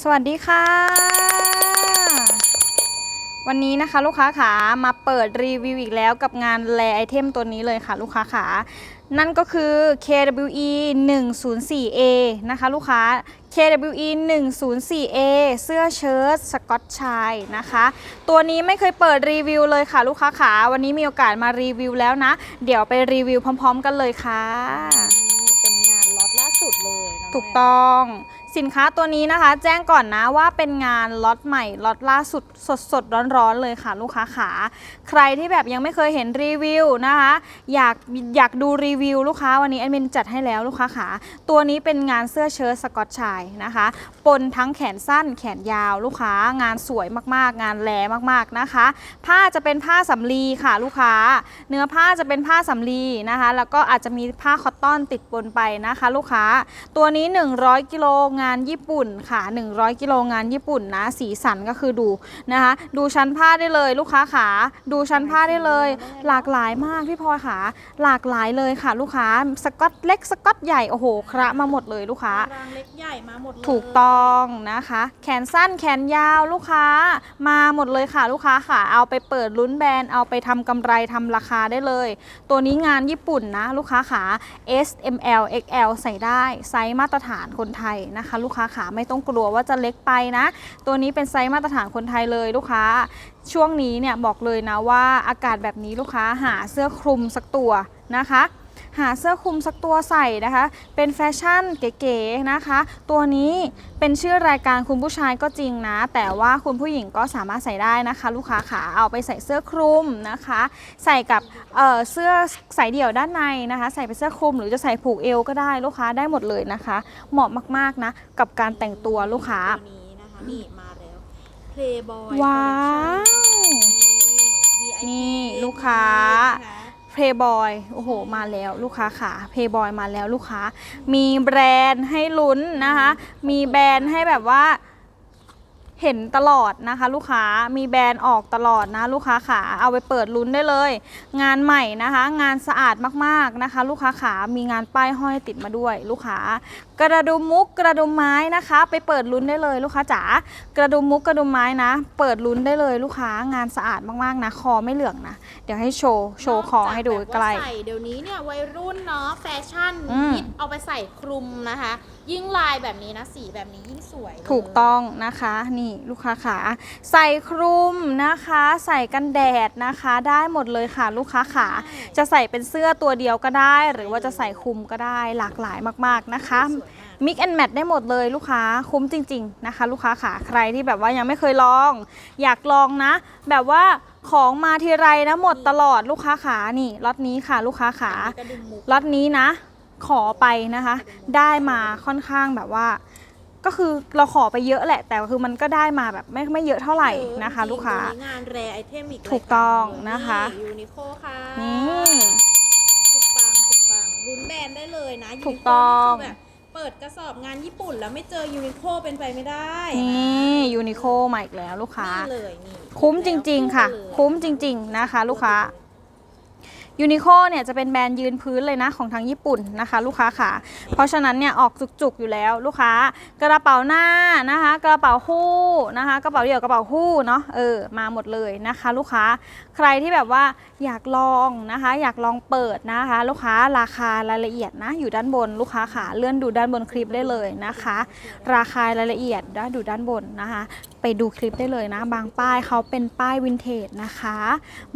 สวัสดีค่ะ วันนี้นะคะลูกค้าขามาเปิดรีวิวอีกแล้วกับงานแลไอเทมตัวนี้เลยค่ะลูกค้าขานั่นก็คือ KWE 104A นะคะลูกค้า KWE 104A เสื้อเชิ้ตสกอตชายนะคะ ตัวนี้ไม่เคยเปิดรีวิวเลยค่ะลูกค้าขาวันนี้มีโอกาสมารีวิวแล้วนะ เดี๋ยวไปรีวิวพร้อม ๆ กันเลยค่ะนี่เป็นงานล็อตล่าสุดเลยนะถูกต้อง สินค้าตัวนี้นะคะ แจ้งก่อนนะว่าเป็นงานล็อตใหม่ล็อตล่าสุดสดสดร้อนๆเลยค่ะลูกค้าขา ใครที่แบบยังไม่เคยเห็นรีวิวนะคะ อยากอยากดูรีวิวลูกค้าวันนี้แอดมินจัดให้แล้วลูกค้าขา ตัวนี้เป็นงานเสื้อเชิ้ตสกอตชายนะคะปนทั้งแขนสั้นแขนยาวลูกค้างานสวยมากๆ งานแลมากๆนะคะ ผ้าจะเป็นผ้าสำลีค่ะลูกค้า เนื้อผ้าจะเป็นผ้าสำลีนะคะ แล้วก็อาจจะมีผ้าคอตตอนติดปนไปนะคะ ลูกค้า ตัวนี้ 100กิโลงานญี่ปุ่นค่ะ 100 กิโลงานญี่ปุ่นนะ สีสันก็คือดูนะคะ ดูชั้นผ้าได้เลยลูกค้าขา ดูชั้นผ้าได้เลย หลากหลายมากพี่พลอยขาหลากหลายเลยค่ะ ลูกค้าสกอตเล็กสกอตใหญ่โอ้โหคระมาหมดเลยลูกค้า รางเล็กใหญ่มาหมดเลยถูกต้องนะคะ แขนสั้นแขนยาวลูกค้ามาหมดเลยค่ะลูกค้าค่ะ เอาไปเปิดลุ้นแบรนด์เอาไปทำกำไรทำราคาได้เลย ตัวนี้งานญี่ปุ่นนะ ลูกค้าขา S M L X L ใส่ได้ไซส์มาตรฐานคนไทยนะคะลูกค้าขาไม่ต้องกลัวว่าจะเล็กไปนะ ตัวนี้เป็นไซส์มาตรฐานคนไทยเลยลูกค้า ช่วงนี้เนี่ยบอกเลยนะว่าอากาศแบบนี้ลูกค้าหาเสื้อคลุมสักตัวนะคะ หาเสื้อคลุมสักตัวใส่นะคะ เป็นแฟชั่นเก๋ๆนะคะ ตัวนี้เป็นชื่อรายการคุณผู้ชายก็จริงนะ แต่ว่าคุณผู้หญิงก็สามารถใส่ได้นะคะ ลูกค้าขาเอาไปใส่เสื้อคลุมนะคะ ใส่กับเอ่อเสื้อสายเดี่ยวด้านในนะคะ ใส่เป็นเสื้อคลุมหรือจะใส่ผูกเอวก็ได้ลูกค้าได้หมดเลยนะคะ เหมาะมากๆนะกับการแต่งตัวลูกค้าตัวนี้นะคะนี่มาแล้ว Playboy ว้าว Collection นี่ VIP ลูกค้านะคะ เพย์บอยโอ้โห มาแล้วลูกค้าค่ะเพย์บอยมาแล้วลูกค้า มีแบรนด์ให้ลุ้นนะคะ มีแบรนด์ให้แบบว่า เห็นตลอดนะคะ ลูกค้ามีแบรนด์ออกตลอดนะลูกค้าขาเอาไปเปิดลุ้นได้เลย งานใหม่นะคะ งานสะอาดมากๆนะคะ ลูกค้าขามีงานป้ายห้อยติดมาด้วย ลูกค้ากระดุมมุกกระดุมไม้นะคะ ไปเปิดลุ้นได้เลยลูกค้าจ๋ากระดุมมุกกระดุมไม้นะ เปิดลุ้นได้เลยลูกค้างานสะอาดมากๆนะคอไม่เหลืองนะเดี๋ยวให้โชว์โชว์คอให้ดูนอกใกจากล้แบบว่าใส่เดี๋ยวนี้เนี่ยวัยรุ่นเนาะแฟชั่นอืมฮิตเอาไปใส่คลุมนะคะ ยิ่งลายแบบนี้นะสีแบบนี้ยิ่งสวยเลยถูกต้องนะคะนี่ลูกค้าขาใส่คลุมนะคะ ใส่กันแดดนะคะ ได้หมดเลยค่ะ ลูกค้าขาจะใส่เป็นเสื้อตัวเดียวก็ได้ หรือว่าจะใส่คลุมก็ได้หลากหลายมากๆนะคะสวยมากมิกแอนแมทได้หมดเลยลูกค้าคุ้มจริง ๆนะคะ ลูกค้าขาใครที่แบบว่ายังไม่เคยลอง อยากลองนะ แบบว่าของมาทีไรนะหมดตลอดลูกค้าขานี่ล็อตนี้ค่ะ ลูกค้าขากระดุมมุกล็อตนี้นะ ขอไปนะคะ ได้มาค่อนข้างแบบว่า ก็คือเราขอไปเยอะแหละ แต่คือมันก็ได้มาแบบไม่ไม่เยอะเท่าไหร่นะคะจริงๆลูกค้าตัวนี้งานแรไอเทมอีกถูกต้องนะคะ ยูนิโคค่ะนี่สุดปังสุดปังรุนแบรนด์ได้เลยนะถูกต้อง Uniqlo นี่คือแบบเปิดกระสอบงานญี่ปุ่นแล้วไม่เจอยูนิโคเป็นไปไม่ได้นี่ยูนิโคมาอีกแล้วลูกค้า นี่เลยนี่คุ้มจริง ๆ ค่ะเลย คุ้มจริง ๆ นะคะ ลูกค้า ยูนิโคเนี่ยจะเป็นแบรนด์ยืนพื้นเลยนะของทางญี่ปุ่นนะคะ ลูกค้าค่ะเพราะฉะนั้นเนี่ยออกจุกๆอยู่แล้วลูกค้ากระเป๋าหน้านะคะ กระเป๋าคู่นะคะกระเป๋าเดี่ยวกระเป๋าคู่เนาะเออมาหมดเลยนะคะ ลูกค้าใครที่แบบว่าอยากลองนะคะ อยากลองเปิดนะคะ ลูกค้าราคารายละเอียดนะ อยู่ด้านบนลูกค้าค่ะเลื่อนดูด้านบนคลิปได้เลยนะคะ ราคารายละเอียดด้ดูด้านบนนะคะ ไปดูคลิปได้เลยนะ บางป้ายเขาเป็นป้ายวินเทจนะคะ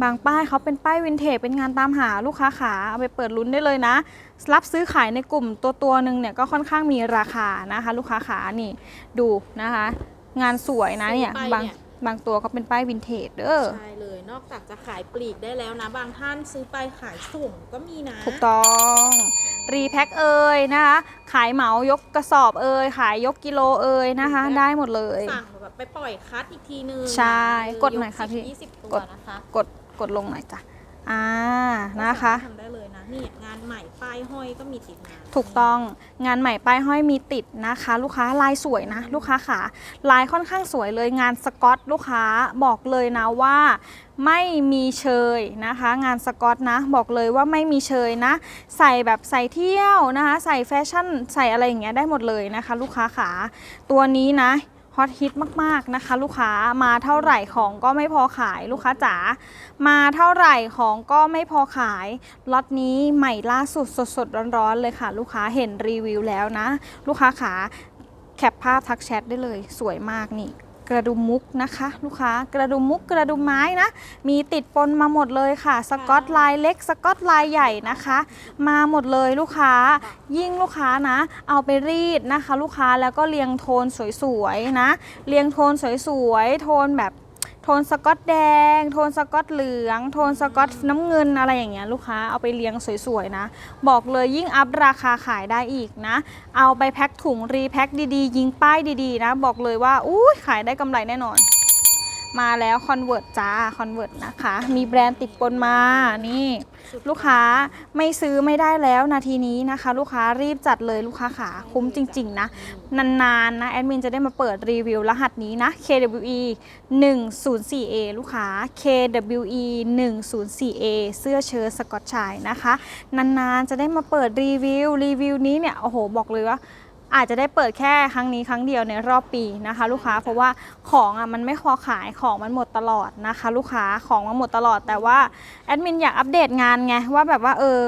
บางป้ายเขาเป็นป้ายวินเทจเป็นงานตามหาลูกค้าขาเอาไปเปิดลุ้นได้เลยนะ รับซื้อขายในกลุ่มตัวตัวหนึ่งเนี่ยก็ค่อนข้างมีราคานะคะ ลูกค้าขานี่ดูนะคะ งานสวยนะเนี่ยซื้อไปบางเนี่ยบางตัวก็เป็นป้ายวินเทจเด้อใช่เลยนอกจากจะขายปลีกได้แล้วนะ บางท่านซื้อไปขายส่งก็มีนะ ถูกต้องรีแพ็คเอ่ยนะคะ ขายเหมายกกระสอบเอ่ยขายยกกิโลเอ่ยนะคะ ได้หมดเลยสั่งแบบ ไปปล่อยคัดอีกทีนึงใช่เกดหน่อยค่ะพี่ยี่สิบตัวกด นะคะกดกดลงหน่อยจ้ะอ่านะคะ ทำได้เลยนะนี่งานใหม่ป้ายห้อยก็มีติดมาถูกต้องงานใหม่ป้ายห้อยมีติดนะคะ ลูกค้าลายสวยนะ ลูกค้าขาลายค่อนข้างสวยเลยงานสกอตลูกค้าบอกเลยนะว่าไม่มีเชยนะคะ งานสกอตนะ บอกเลยว่าไม่มีเชยนะ ใส่แบบใส่เที่ยวนะคะ ใส่แฟชั่นใส่อะไรอย่างเงี้ยได้หมดเลยนะคะ ลูกค้าขาตัวนี้นะ ฮอตฮิตมากๆนะคะ ลูกค้ามาเท่าไหร่ของก็ไม่พอขายลูกค้าจ๋ามาเท่าไหร่ของก็ไม่พอขายล็อตนี้ใหม่ล่าสุดสดๆร้อนๆเลยค่ะ ลูกค้าเห็นรีวิวแล้วนะ ลูกค้าขาแคปภาพทักแชทได้เลยสวยมากนี่ กระดุมมุกนะคะ ลูกค้ากระดุมมุกกระดุมไม้นะ มีติดปนมาหมดเลยค่ะ สกอตลายเล็ก สกอตลายใหญ่นะคะ มาหมดเลยลูกค้า ยิ่งลูกค้านะ เอาไปรีดนะคะ ลูกค้าแล้วก็เรียงโทนสวยๆนะ เรียงโทนสวยๆโทนแบบ ทนสกอตแดง โทนสกอตเหลือง โทนสกอตน้ำเงินอะไรอย่างเงี้ยลูกค้าเอาไปเลี้ยงสวยๆนะ บอกเลยยิ่งอัพราคาขายได้อีกนะ เอาไปแพ็คถุงรีแพ็คดีๆ ยิงป้ายดีๆ นะ บอกเลยว่าอุ้ยขายได้กำไรแน่นอน มาแล้วคอนเวิร์ตจ้าคอนเวิร์ตนะคะ มีแบรนด์ติดปนมา นี่ ลูกค้าไม่ซื้อไม่ได้แล้วนาทีนี้นะคะ ลูกค้ารีบจัดเลยลูกค้าขาคุ้มจริง ๆ นะ นานๆนะ แอดมินจะได้มาเปิดรีวิวรหัสนี้นะ KWE 104A ลูกค้า KWE 104A เสื้อเชิ้ตสกอตชายนะคะ นานๆจะได้มาเปิดรีวิว รีวิวนี้เนี่ย โอ้โห บอกเลยว่า อาจจะได้เปิดแค่ครั้งนี้ครั้งเดียวในรอบปีนะคะ ลูกค้าเพราะว่าของอะมันไม่พอขายของมันหมดตลอดนะคะ ลูกค้าของมันหมดตลอด แต่ว่าแอดมินอยากอัปเดตงานไงว่าแบบว่าเออ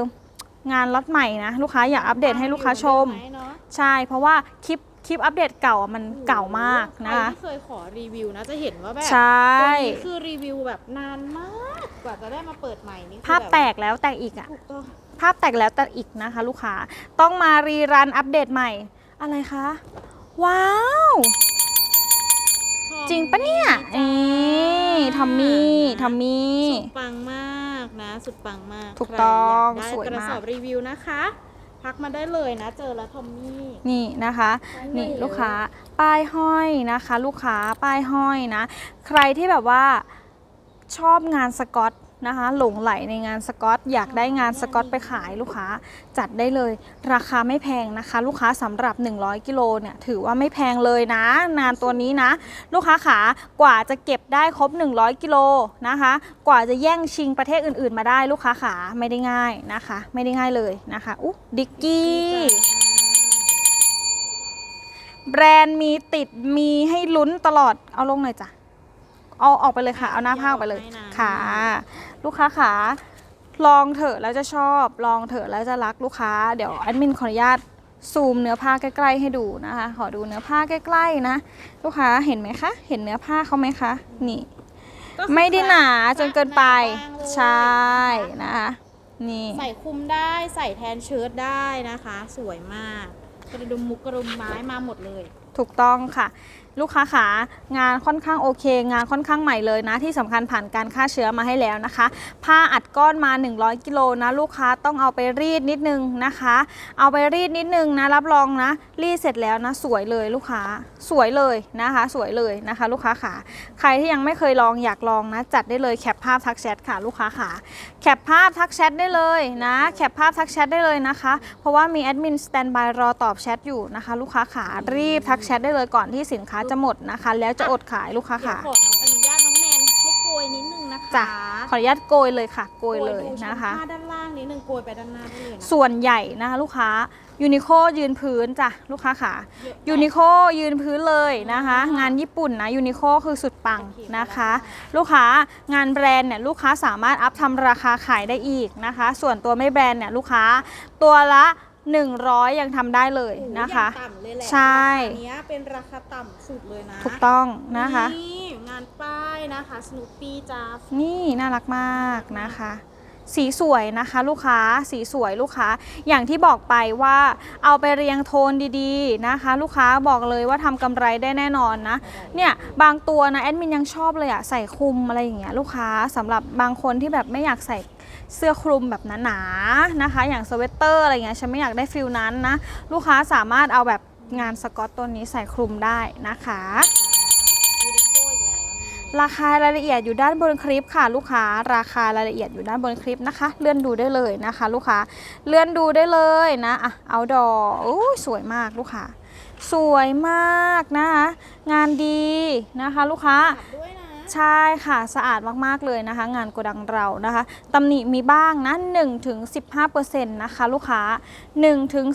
งานล็อตใหม่นะลูกค้าอยากอัปเดตให้ลูกค้าชมได้ไหเนอะใช่ เพราะว่าคลิปคลิปอัปเดตเก่าอะมันเก่ามากนะใครคะที่เคยขอรีวิวนะจะเห็นว่าแบบใช่ตัวนี้คือรีวิวแบบนานมากกว่าจะได้มาเปิดใหม่นี่คือภาพบบแตกแล้วแตกอีกอะถูกต้องภาพแตกแล้วแตกอีกนะคะ ลูกค้าต้องมารีรันอัปเดตใหม่ อะไรคะ ว้าว จริงปะเนี่ยจ้านี่ทอมมี่ทอมมี่ สุดปังมากนะ สุดปังมากถูกต้องใครสวยอยากได้กระมาก สอบรีวิวนะคะทักมาได้เลยนะ เจอแล้วทอมมี่ นี่นะคะป้ายนี่ห้อยลูกค้าป้ายห้อยนะคะ ลูกค้าป้ายห้อยนะ ใครที่แบบว่าชอบงานสกอต นะคะ หลงไหลในงานสกอต อยากได้งานสกอตไปขายลูกค้าจัดได้เลย ราคาไม่แพงนะคะ ลูกค้าสำหรับ 100 กิโลเนี่ยถือว่าไม่แพงเลยนะงานตัวนี้นะ ลูกค้าขากว่าจะเก็บได้ครบ 100 กิโลนะคะ กว่าจะแย่งชิงประเทศอื่น ๆ มาได้ลูกค้าขาไม่ได้ง่ายนะคะ ไม่ได้ง่ายเลยนะคะอุ๊ดิกกี้แบรนด์มีติดมีให้ลุ้นตลอดเอาลงหน่อยจ้ะ เอาออกไปเลยค่ะ เอาหน้าผ้าออกไปเลยให้นะค่ะ ลูกค้าขาลองเถอะแล้วจะชอบ ลองเถอะแล้วจะรักลูกค้า เดี๋ยวแอดมินขออนุญาตซูมเนื้อผ้าใกล้ๆให้ดูนะคะ ขอดูเนื้อผ้าใกล้ๆนะ ลูกค้าเห็นไหมคะ เห็นเนื้อผ้าเขาไหมคะ นี่ก็คือไม่ได้หนาจนเกินไปหนาบางเลยใช่นะคะ นี่ ใส่คลุมได้ใส่แทนเชิ้ตได้นะคะ สวยมาก กระดุมมุกกระดุมไม้มาหมดเลย ถูกต้องค่ะ ลูกค้าขางานค่อนข้างโอเค งานค่อนข้างใหม่เลยนะ ที่สำคัญผ่านการฆ่าเชื้อมาให้แล้วนะคะ ผ้าอัดก้อนมา 100 กิโลนะลูกค้าต้องเอาไปรีดนิดนึงนะคะ เอาไปรีดนิดนึงนะรับรองนะ รีดเสร็จแล้วนะ สวยเลยลูกค้าสวยเลยนะคะ สวยเลยนะคะ ลูกค้าขาใครที่ยังไม่เคยลองอยากลองนะ จัดได้เลยแคปภาพทักแชทค่ะ ลูกค้าขาแคปภาพทักแชทได้เลยนะแคปภาพทักแชทได้เลยนะคะ เพราะว่ามีแอดมินสแตนบายรอตอบแชทอยู่นะคะ ลูกค้าขารีบทักแชทได้เลยก่อนที่สินค้าจะหมดนะคะ แล้วจะอดขายลูกค้าเดี๋ยวขาขอน้องอนุญาตน้องแนนให้โกยนิดนึงนะคะจ้ะขออนุญาตโกยเลยค่ะ โกยเลยดูชั้นะคะผ้าด้านล่างนิดนึงโกยไปด้านหน้าได้เลยนะส่วนใหญ่นะคะลูกค้ายูนิโคยืนพื้นจ้ะลูกค้าขาเยอะยูนิโคยืนพื้นเลยนะคะ งานญี่ปุ่นนะยูนิโคคือสุดปังโอเคนะคะได้ลูกค้างานแบรนด์เนี่ยลูกค้าสามารถอัพทำราคาขายได้อีกนะคะ ส่วนตัวไม่แบรนด์เนี่ยลูกค้าตัวละ 100 ยังทำได้เลยนะคะโอ้โหอย่างต่ำเลยแหละใช่ ราคาเนี้ยเป็นราคาต่ำสุดเลยนะถูกต้องนะคะ นี่งานป้ายนะคะสนุปปี้จ้านี่น่ารักมากนะคะ สีสวยนะคะลูกค้าสีสวยลูกค้า อย่างที่บอกไปว่าเอาไปเรียงโทนดีๆนะคะ ลูกค้าบอกเลยว่าทำกำไรได้แน่นอนนะ เนี่ยบางตัวนะแอดมินยังชอบเลยอะใส่คลุมอะไรอย่างเงี้ยลูกค้าสำหรับบางคนที่แบบไม่อยากใส่ เสื้อคลุมแบบหนาๆนะคะ อย่างสเวตเตอร์อะไรเงี้ยฉันไม่อยากได้ฟิลนั้นนะ ลูกค้าสามารถเอาแบบงานสกอตตัวนี้ใส่คลุมได้นะคะราคารายละเอียดอยู่ด้านบนคลิปค่ะ ลูกค้าราคารายละเอียดอยู่ด้านบนคลิปนะคะ เลื่อนดูได้เลยนะคะ ลูกค้าเลื่อนดูได้เลยนะอะเอาดอโอ้ยสวยมากลูกค้าสวยมากนะคะงานดีนะคะ ลูกค้าด้วยนะ ใช่ค่ะสะอาดมากๆเลยนะคะ งานโกดังเรานะคะตำหนิมีบ้างนะ1ถึง15%นะคะลูกค้า1ถึง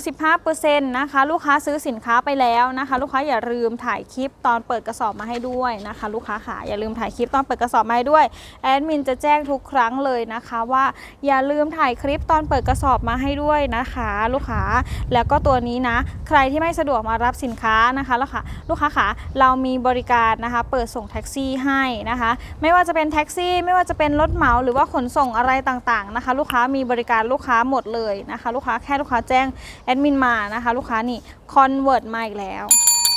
15%นะคะลูกค้าซื้อสินค้าไปแล้วนะคะ ลูกค้าอย่าลืมถ่ายคลิปตอนเปิดกระสอบมาให้ด้วยนะคะ ลูกค้าค่ะอย่าลืมถ่ายคลิปตอนเปิดกระสอบมาให้ด้วยแอดมินจะแจ้งทุกครั้งเลยนะคะว่าอย่าลืมถ่ายคลิปตอนเปิดกระสอบมาให้ด้วยนะคะ ลูกค้าแล้วก็ตัวนี้นะ ใครที่ไม่สะดวกมารับสินค้านะคะลูกค้าลูกค้าค่ะเรามีบริการนะคะ เปิดส่งแท็กซี่ให้นะคะ ไม่ว่าจะเป็นแท็กซี่ ไม่ว่าจะเป็นรถเหมาหรือว่าขนส่งอะไรต่างๆนะคะ ลูกค้ามีบริการลูกค้าหมดเลยนะคะ ลูกค้าแค่ลูกค้าแจ้งแอดมินมานะคะ ลูกค้านี่คอนเวิร์ตมาอีกแล้ว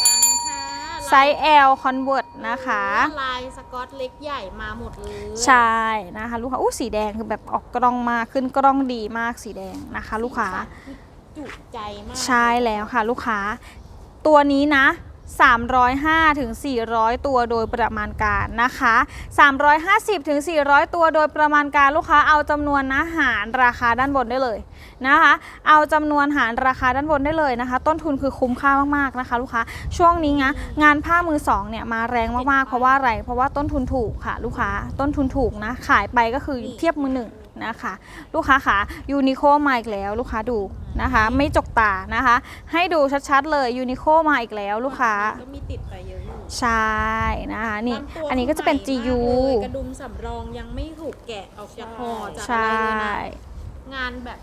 ปังค่ะไซส์ L คอนเวิร์ตนะคะ ลายสกอตเล็กใหญ่มาหมดเลย ใช่นะคะ ลูกค้าอู้สีแดงคือแบบออกกล้องมากขึ้นกล้องดีมากสีแดงนะคะ ลูกค้าจุใจมาก ใช่แล้วค่ะ ลูกค้า ตัวนี้นะ 305ถึง400 ตัวโดยประมาณการนะคะ 350ถึง400 ตัวโดยประมาณการลูกค้าเอาจำนวนนะหารราคาด้านบนได้เลยนะคะ เอาจำนวนหารราคาด้านบนได้เลยนะคะ ต้นทุนคือคุ้มค่ามากๆนะคะ ลูกค้าช่วงนี้นะงานผ้ามือสองเนี่ยมาแรงมากๆเพราะว่าอะไร เพราะว่าต้นทุนถูกค่ะ ลูกค้าต้นทุนถูกนะขายไปก็คือเทียบมือหนึ่งนะคะ ลูกค้าค่ะยูนิโคมาอีกแล้วลูกค้าดู นะคะ ไม่จกตานะคะ ให้ดูชัดๆเลยยูนิโคมาอีกแล้วลูกค้า ก็มีติดไปเยอะอยู่ใช่นะคะนี่บางตัวอันนี้ก็จะเป็น ใหม่มาก GU เลยกระดุมสำรองยังไม่ถูกแกะออกจากห่อจากใช่อะไรเลยนะงานแบบ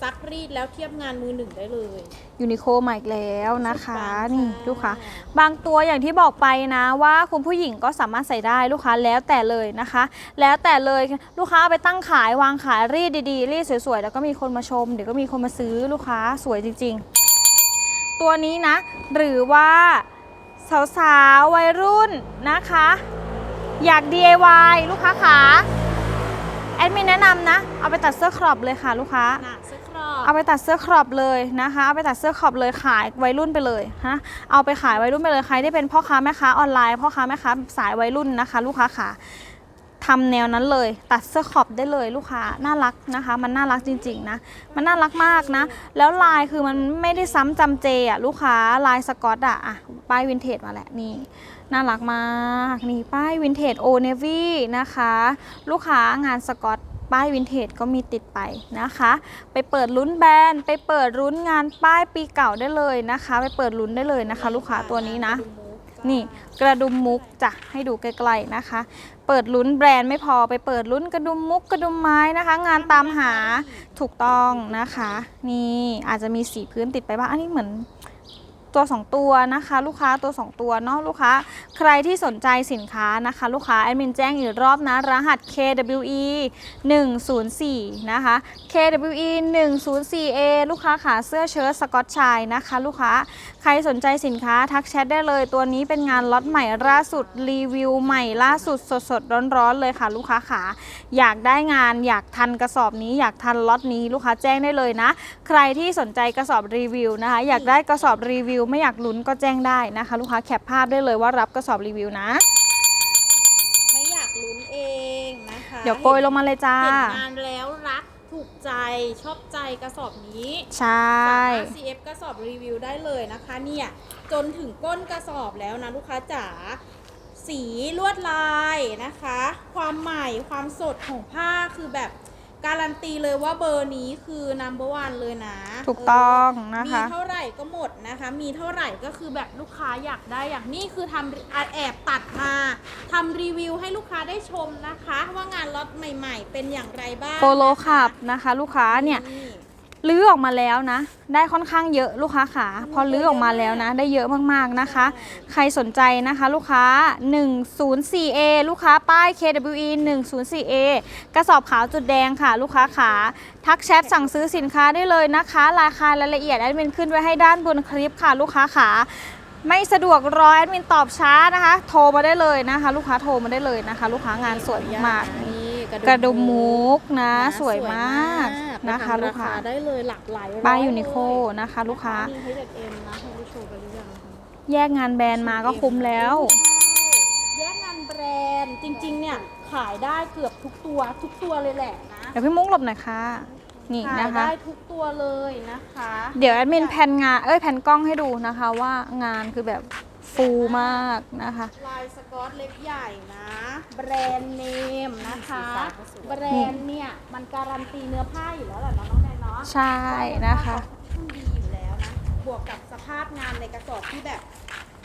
ซักรีดแล้วเทียบงานมือหนึ่งได้เลย ยูนิโคมาอีกแล้วนะคะสุดปังนี่ค่ะ ลูกค้าบางตัวอย่างที่บอกไปนะว่าคุณผู้หญิงก็สามารถใส่ได้ลูกค้าแล้วแต่เลยนะคะ แล้วแต่เลยลูกค้าเอาไปตั้งขายวางขายรีดดีๆ รีดสวยๆ แล้วก็มีคนมาชม เดี๋ยวก็มีคนมาซื้อลูกค้าสวยจริง ๆ ตัวนี้นะ หรือว่าสาวๆวัยรุ่นนะคะ อยาก DIY ลูกค้าขาแอดมินแนะนำนะ เอาไปตัดเสื้อครอปเลยค่ะลูกค้า หนักเสื้อครอบ เอาไปตัดเสื้อครอบเลยนะคะ เอาไปตัดเสื้อครอบเลยขายวัยรุ่นไปเลยฮะ เอาไปขายวัยรุ่นไปเลยใครที่เป็นพ่อค้าแม่ค้าออนไลน์พ่อค้าแม่ค้าสายวัยรุ่นนะคะ ลูกค้าขาทำแนวนั้นเลย ตัดเสื้อขอบได้เลยลูกค้าน่ารักนะคะ มันน่ารักจริงๆนะมันน่ารักมากนะ แล้วลายคือมันไม่ได้ซ้ำจำเจอะลูกค้าลายสกอตอะอะป้ายวินเทจมาแหละนี่น่ารักมากนี่ป้ายวินเทจโอเนวี่นะคะ ลูกค้างานสกอต ป้ายวินเทจก็มีติดไปนะคะ ไปเปิดลุ้นแบรนด์ไปเปิดลุ้นงานป้ายปีเก่าได้เลยนะคะ ไปเปิดลุ้นได้เลยนะคะ ลูกค้าตัวนี้นะ นี่กระดุมมุกจ้ะให้ดูไกลๆนะคะ เปิดลุ้นแบรนด์ไม่พอไปเปิดลุ้นกระดุมมุกกระดุมไม้นะคะ งานตามหาถูกต้องนะคะ นี่อาจจะมีสีพื้นติดไปบ้างอันนี้เหมือน ตัว 2 ตัวนะคะ ลูกค้าตัว 2 ตัวเนาะลูกค้า ใครที่สนใจสินค้านะคะ ลูกค้าแอดมินแจ้งอีกรอบนะ รหัส KWE 104นะคะ KWE 104A ลูกค้าขาเสื้อเชิ้ตสกอตชายนะคะ ลูกค้า ครสนใจสินค้าทักแชทได้เลย ตัวนี้เป็นงานล็อตใหม่ล่าสุดรีวิวใหม่ล่าสุดสดๆร้อนๆเลยค่ะ ลูกค้าขาอยากได้งานอยากทันกระสอบนี้ อยากทันล็อตนี้ลูกค้าแจ้งได้เลยนะ ใครที่สนใจกระสอบรีวิวนะคะ อยากได้กระสอบรีวิว ไม่อยากลุ้นก็แจ้งได้นะคะ ลูกค้าแคปภาพได้เลยว่ารับกระสอบรีวิวนะ ไม่อยากลุ้นเองนะคะเดี๋ยวโปรยลงมาเลยจ้าเห็นงานแล้วรักถูก ใจชอบใจกระสอบนี้ใช่ สามารถ CF กระสอบรีวิวได้เลยนะคะเนี่ยจนถึงก้นกระสอบแล้วนะลูกค้าจ๋าสีลวดลายนะคะ ความใหม่ความสดของผ้าคือแบบ การันตีเลยว่าเบอร์นี้คือ number one เลยนะถูกต้องนะมีคะเท่าไหร่ก็หมดนะคะ มีเท่าไหร่ก็คือแบบลูกค้าอยากได้อย่างนี้คือทำอะแอบตัดมาทำรีวิวให้ลูกค้าได้ชมนะคะ ว่างานล็อตใหม่ ๆ เป็นอย่างไรบ้างโปโลขับนะคะ ลูกค้าเนี่ย ลื้อออกมาแล้วนะ ได้ค่อนข้างเยอะลูกค้าขาพอลื้อออกมาแล้วนะ ได้เยอะมากๆนะคะ ใครสนใจนะคะ ลูกค้า 104A ลูกค้าป้าย KWE 104A กระสอบขาวจุดแดงค่ะ ลูกค้าขาทักแชทสั่งซื้อสินค้าได้เลยนะคะ ราคารายละเอียดแอดมินขึ้นไว้ให้ด้านบนคลิปค่ะ ลูกค้าขาไม่สะดวกรอแอดมินตอบช้านะคะ โทรมาได้เลยนะคะ ลูกค้าโทรมาได้เลยนะคะ ลูกค้างานสวยมากนี่ กระดุมมุกนะนะสวยมากนะคะไปทำลูกค้าได้เลยหลากหลายป้ายร้ยูนิโคเลยนะคะลูกค้ามี H&M นะให้ได้โชว์ไปหรือยังคะแยกงานแบรนด์มาก็คุ้มแล้วใช่แยกงานแบรนด์จริงๆเนี่ยขายได้เกือบทุกตัวทุกตัวเลยแหละนะเดี๋ยวพี่มุกหลบหน่อยค่ะนี่ขายนะคะได้ทุกตัวเลยนะคะ เดี๋ยวแอดมินแผ่นงานเอ้ยแผ่นกล้องให้ดูนะคะว่างานคือแบบ ฟูมากนะคะ ลายสกอตเล็บใหญ่นะ แบรนด์เนมนะคะ แบรนด์เนี่ย มันการันตีเนื้อผ้าอยู่แล้วแหละเนาะน้องแนนเนาะใช่นะคะมันดีอยู่แล้วนะ บวกกับสภาพงานในกระสอบที่แบบ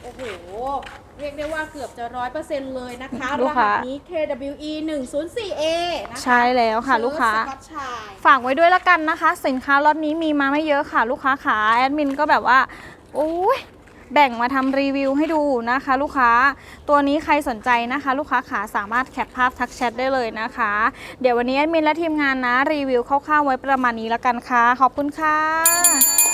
โอ้โห เรียกได้ว่าเกือบจะร้อยเปอร์เซ็นต์เลยนะคะลูรกหัค้า สนี้ KWE 1 0 4 A นะคะใช่แล้วค่ะลูกค้าเชิ้ตสก๊อตชาย ฝากไว้ด้วยละกันนะคะ สินค้าล็อตนี้มีมาไม่เยอะค่ะ ลูกค้าขาแอดมินก็แบบว่าโอ้ย แบ่งมาทำรีวิวให้ดูนะคะ ลูกค้าตัวนี้ใครสนใจนะคะ ลูกค้าขาสามารถแคปภาพทักแชทได้เลยนะคะ เดี๋ยววันนี้แอดมินและทีมงานนะรีวิวคร่าวๆไว้ประมาณนี้แล้วกันค่ะ ขอบคุณค่ะ